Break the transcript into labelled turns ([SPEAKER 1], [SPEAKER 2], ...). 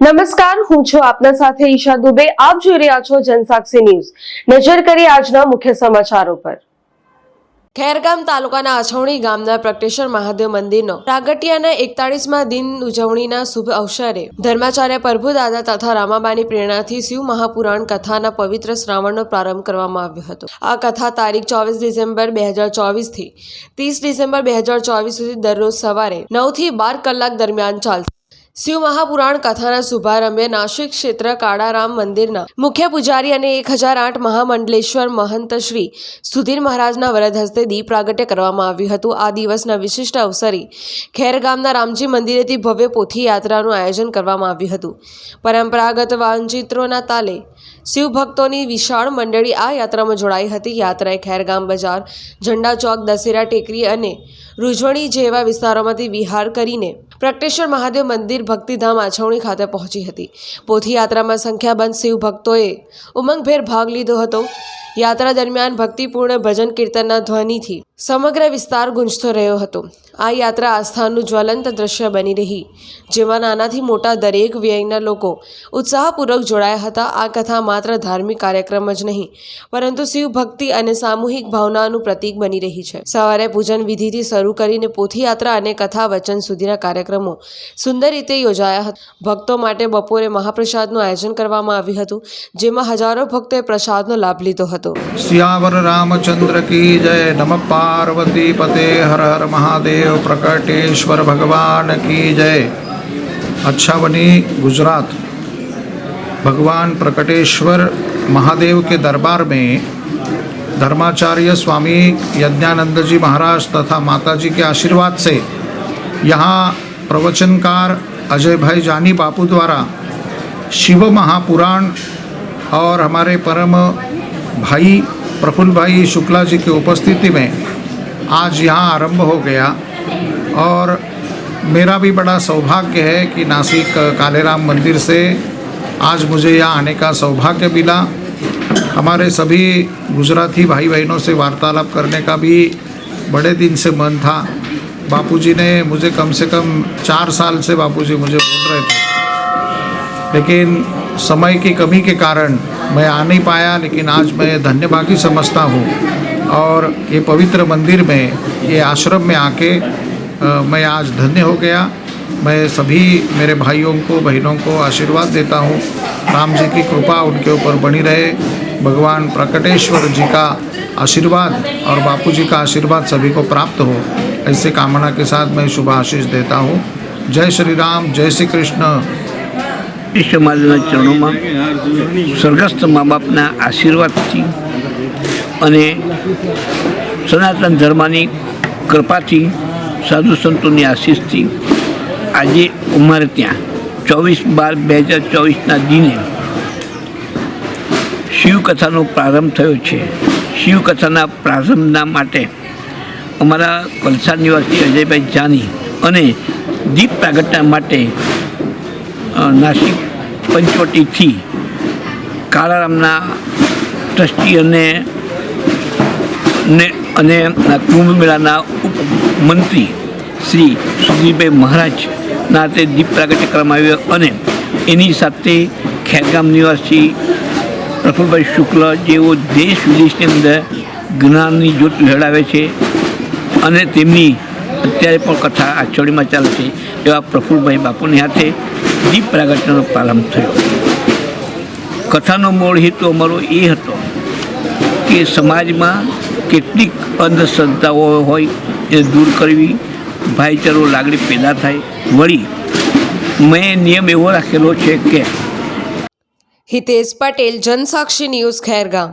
[SPEAKER 1] નમસ્કાર, હું છું આપના સાથે ઈશા દુબે. આપ જોઈ રહ્યા છો જનસાક્ષી ન્યૂઝ. નજર કરી આજના મુખ્ય સમાચારો પર. ખેરગામ તાલુકાના અછવણી ગામના પ્રગટેશ્વર મહાદેવ મંદિરનો પ્રાગટ્યના એકતાળીસમાં દિન ઉજવણીના શુભ અવસરે ધર્માચાર્ય પ્રભુદાદા તથા રામાબાની પ્રેરણાથી શિવ મહાપુરાણ કથાના પવિત્ર શ્રાવણનો પ્રારંભ કરવામાં આવ્યો હતો. આ કથા તારીખ ચોવીસ ડિસેમ્બર બે હજાર ચોવીસથી ત્રીસ ડિસેમ્બર બે હજાર ચોવીસ સુધી દરરોજ સવારે નવથી બાર કલાક દરમિયાન ચાલશે. શિવ મહાપુરાણ કથાના શુભારંભે નાશિક ક્ષેત્ર કાળારામ મંદિરના મુખ્ય પૂજારી અને એક હજાર આઠ મહામંડલેશ્વર મહંત શ્રી સુધીર મહારાજના વરદ હસ્તે દીપ પ્રાગટ્ય કરવામાં આવ્યું હતું. આ દિવસના વિશિષ્ટ અવસરે ખેરગામના રામજી મંદિરેથી ભવ્ય પોથી યાત્રાનું આયોજન કરવામાં આવ્યું હતું. પરંપરાગત વાંચિત્રોના તાલે શિવ ભક્તોની વિશાળ મંડળી આ યાત્રામાં જોડાઈ હતી. યાત્રાએ ખેરગામ બજાર, ઝંડા ચોક, દશેરા ટેકરી અને રૂજવણી જેવા વિસ્તારોમાંથી વિહાર કરીને પ્રગટેશ્વર મહાદેવ મંદિર ભક્તિધામ આછવણી ખાતે પહોંચી હતી. પોથીયાત્રામાં સંખ્યાબંધ શિવ ભક્તોએ ઉમંગભેર ભાગ લીધો હતો. યાત્રા દરમિયાન ભક્તિપૂર્ણ ભજન કીર્તનના ધ્વનિથી સમગ્ર વિસ્તાર ગુંજતો રહ્યો હતો. આ યાત્રા આસ્થાનું જ્વલંત દ્રશ્ય બની રહી. જેમાં નાનાથી મોટા દરેક વ્યયના લોકો ઉત્સાહપૂર્વક જોડાયા હતા. આ કથા માત્ર ધાર્મિક કાર્યક્રમ જ નહીં, પરંતુ શિવ ભક્તિ અને સામૂહિક ભાવનાનું પ્રતીક બની રહી છે. સવારે પૂજન વિધિથી શરૂ કરીને પોથીયાત્રા અને કથા વચન સુધીના કાર્યક્રમો સુંદર રીતે યોજાયા હતા. ભક્તો માટે બપોરે મહાપ્રસાદનું આયોજન કરવામાં આવ્યું હતું, જેમાં હજારો ભક્તોએ પ્રસાદનો લાભ લીધો હતો.
[SPEAKER 2] સિયાવર રામચંદ્ર કી જય, નમઃ पार्वती पते हर हर महादेव प्रकटेश्वर भगवान की जय अच्छा बनी गुजरात भगवान प्रकटेश्वर महादेव के दरबार में धर्माचार्य स्वामी यज्ञानंद जी महाराज तथा माता जी के आशीर्वाद से यहाँ प्रवचनकार अजय भाई जानी बापू द्वारा शिव महापुराण और हमारे परम भाई प्रफुल्ल भाई शुक्ला जी की उपस्थिति में आज यहाँ आरंभ हो गया। और मेरा भी बड़ा सौभाग्य है कि नासिक कालेराम मंदिर से आज मुझे यहाँ आने का सौभाग्य मिला। हमारे सभी गुजराती भाई बहनों से वार्तालाप करने का भी बड़े दिन से मन था। बापूजी ने मुझे कम से कम चार साल से बापूजी मुझे बोल रहे थे। लेकिन समय की कमी के कारण मैं आ नहीं पाया, लेकिन आज मैं धन्यभागी समझता हूँ। और ये पवित्र मंदिर में ये आश्रम में आके अ, मैं आज धन्य हो गया मैं सभी मेरे भाइयों को बहनों को आशीर्वाद देता हूँ राम जी की कृपा उनके ऊपर बनी रहे भगवान प्रकटेश्वर जी का आशीर्वाद और बापू जी का आशीर्वाद सभी को प्राप्त हो ऐसे कामना के साथ मैं शुभ आशीष देता हूँ जय श्री राम जय श्री कृष्ण
[SPEAKER 3] ઈશ્વર મહાદેવના ચરણોમાં સ્વર્ગસ્થ મા બાપના આશીર્વાદથી અને સનાતન ધર્મની કૃપાથી સાધુ સંતોની આશીષથી આજે અમારે ત્યાં. ચોવીસ બાર બે હજાર ચોવીસના દિને શિવકથાનો પ્રારંભ થયો છે. શિવકથાના પ્રારંભના માટે અમારા વલસાડ નિવાસી અજયભાઈ જાની અને દીપ પ્રાગટ્ય માટે નાસિક પંચવટીથી કાળારામના ટ્રસ્ટી અને ને અને કુંભ મેળાના ઉપમંત્રી શ્રી સુધીરભાઈ મહારાજના તે દીપ પ્રાગટ્ય કરવામાં આવ્યો અને એની સાથે ખેરગામ નિવાસી પ્રફુલભાઈ શુક્લ જેઓ દેશ વિદેશની અંદર જ્ઞાનની જ્યોત લડાવે છે અને તેમની અત્યારે પણ કથા આ ચોડીમાં ચાલે છે એવા પ્રફુલભાઈ બાપુની હાથે દીપ પ્રાગટ્યનો પ્રારંભ થયો. કથાનો મૂળ હેતુ અમારો એ હતો કે સમાજમાં કેટલીક અંધશ્રદ્ધાઓ હોય એ દૂર કરવી, ભાઈચારો લાગણી પેદા થાય. વળી, મેં નિયમ એવો રાખેલો છે કે
[SPEAKER 1] હિતેશ પટેલ, જનસાક્ષી ન્યૂઝ, ખેરગામ.